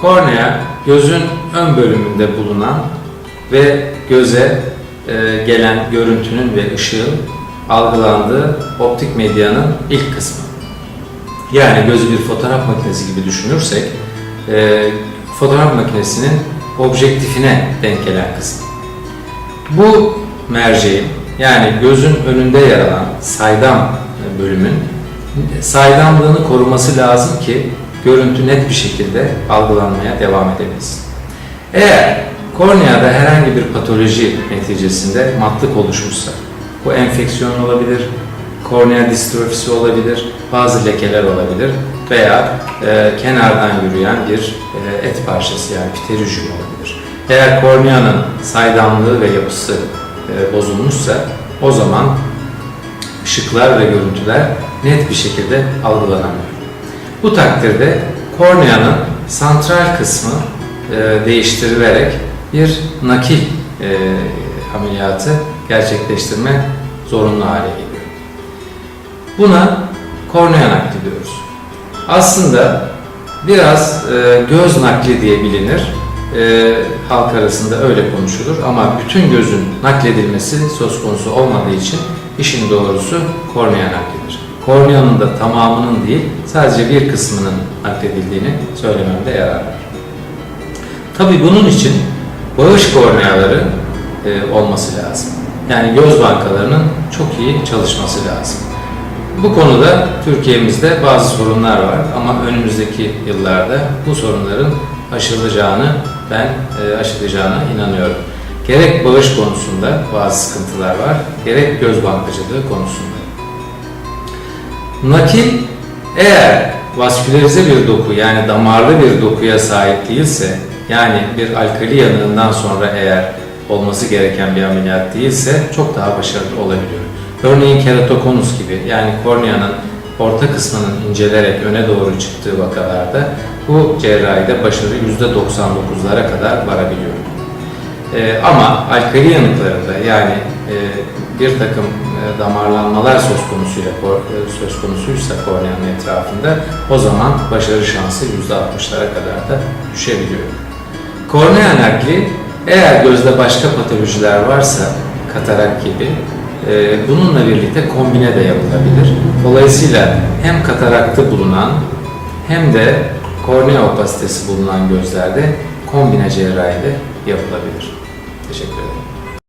Kornea gözün ön bölümünde bulunan ve göze e, gelen görüntünün ve ışığın algılandığı optik medyanın ilk kısmı. Yani gözü bir fotoğraf makinesi gibi düşünürsek, e, fotoğraf makinesinin objektifine denk gelen kısmı. Bu merceğin yani gözün önünde yer alan saydam bölümün saydamlığını koruması lazım ki görüntü net bir şekilde algılanmaya devam edebilsin. Eğer korneada herhangi bir patoloji neticesinde matlık oluşmuşsa, bu enfeksiyon olabilir, kornea distrofisi olabilir, bazı lekeler olabilir veya e, kenardan yürüyen bir e, et parçası yani pterygium olabilir. Eğer korneanın saydamlığı ve yapısı e, bozulmuşsa o zaman ışıklar ve görüntüler net bir şekilde algılanamıyor. Bu takdirde korneanın santral kısmı e, değiştirilerek bir nakil e, ameliyatı gerçekleştirme zorunlu hale geliyor. Buna kornea nakli diyoruz. Aslında biraz e, göz nakli diye bilinir. E, halk arasında öyle konuşulur ama bütün gözün nakledilmesi söz konusu olmadığı için işin doğrusu kornea naklidir. Korneanın da tamamının değil, sadece bir kısmının nakledildiğini söylememde yarar var. Tabii bunun için bağış korneaları e, olması lazım. Yani göz bankalarının çok iyi çalışması lazım. Bu konuda Türkiye'mizde bazı sorunlar var ama önümüzdeki yıllarda bu sorunların aşılacağını ben e, aşılacağına inanıyorum. Gerek bağış konusunda bazı sıkıntılar var, gerek göz bankacılığı konusunda. Nakil eğer vaskülerize bir doku yani damarlı bir dokuya sahip değilse yani bir alkali yanığından sonra eğer olması gereken bir ameliyat değilse çok daha başarılı olabiliyor. Örneğin keratokonus gibi yani korneanın orta kısmının incelerek öne doğru çıktığı vakalarda bu cerrahide başarı %99'lara kadar varabiliyor. Ee, ama alkali yanıklarında yani e, bir takım damarlanmalar söz konusuyla kor- e, söz konusuysa korneanın etrafında o zaman başarı şansı %60'lara kadar da düşebiliyor. Kornea nakli eğer gözde başka patolojiler varsa katarak gibi e, bununla birlikte kombine de yapılabilir. Dolayısıyla hem katarakta bulunan hem de kornea opasitesi bulunan gözlerde kombine cerrahi de yapılabilir. Teşekkür ederim.